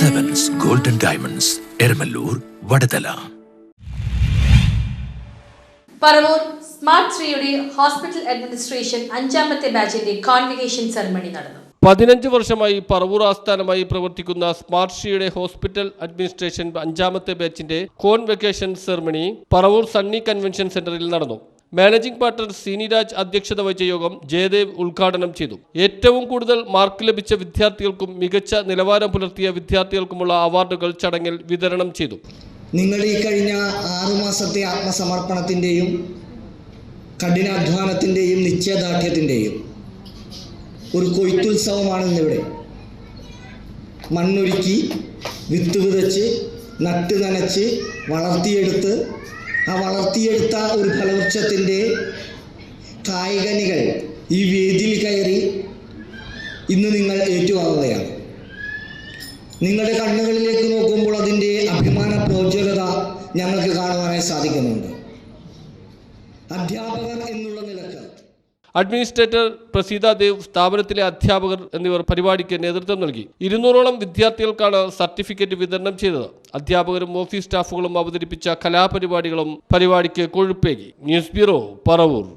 Diamonds Eramallur Vadathala Paravur smart ശ്രീയുടെ hospital administration അഞ്ചാമത്തെ ബാച്ചിന്റെ കോൺവിഗേഷൻ സെറമണി നടന്നു. പതിനഞ്ച് വർഷമായി പറവൂർ ആസ്ഥാനമായി പ്രവർത്തിക്കുന്ന സ്മാർട്ട് ഷിയുടെ ഹോസ്പിറ്റൽ അഡ്മിനിസ്ട്രേഷൻ അഞ്ചാമത്തെ ബാച്ചിന്റെ convocation ceremony Paravur Sunny convention സെന്ററിൽ നടന്നു. മാനേജിംഗ് പാർട്ണർ സീനിരാജ് അധ്യക്ഷത വഹിച്ച യോഗം ജയദേവ് ഉദ്ഘാടനം ചെയ്തു. ഏറ്റവും കൂടുതൽ മാർക്ക് ലഭിച്ച വിദ്യാർത്ഥികൾക്കും മികച്ച നിലവാരം പുലർത്തിയ വിദ്യാർത്ഥികൾക്കുമുള്ള അവാർഡുകൾ ചടങ്ങിൽ വിതരണം ചെയ്തു. നിങ്ങൾ ഈ കഴിഞ്ഞ ആറുമാസത്തെ ആത്മസമർപ്പണത്തിന്റെയും കഠിനാധ്വാനത്തിന്റെയും നിശ്ചയദാർഢ്യത്തിന്റെയും ഒരു കൊയ്ത്തുത്സവമാണ് ഇന്നിവിടെ. മണ്ണൊരുക്കി വിത്ത് വിതച്ച് നട്ട് നനച്ച് വളർത്തിയെടുത്ത് ആ വളർത്തിയെടുത്ത ഒരു ഫലവൃക്ഷത്തിന്റെ കായികനികൾ ഈ വേദിയിൽ കയറി ഇന്ന് നിങ്ങൾ ഏറ്റുവാങ്ങുകയാണ്. നിങ്ങളുടെ കണ്ണുകളിലേക്ക് നോക്കുമ്പോൾ അതിന്റെ അഭിമാന പ്രോജ്വലത ഞങ്ങൾക്ക് കാണുവാനായി സാധിക്കുന്നുണ്ട്. അധ്യാപകർ എന്നുള്ള നിലയ്ക്ക് അഡ്മിനിസ്ട്രേറ്റർ പ്രസീത ദേവ് സ്ഥാപനത്തിലെ അധ്യാപകർ എന്നിവർ പരിപാടിക്ക് നേതൃത്വം നൽകി. ഇരുന്നൂറോളം വിദ്യാർത്ഥികൾക്കാണ് സർട്ടിഫിക്കറ്റ് വിതരണം ചെയ്തത്. അധ്യാപകരും ഓഫീസ് സ്റ്റാഫുകളും അവതരിപ്പിച്ച കലാപരിപാടികളും പരിപാടിക്ക് കൊഴുപ്പേകി. News bureau Paravur.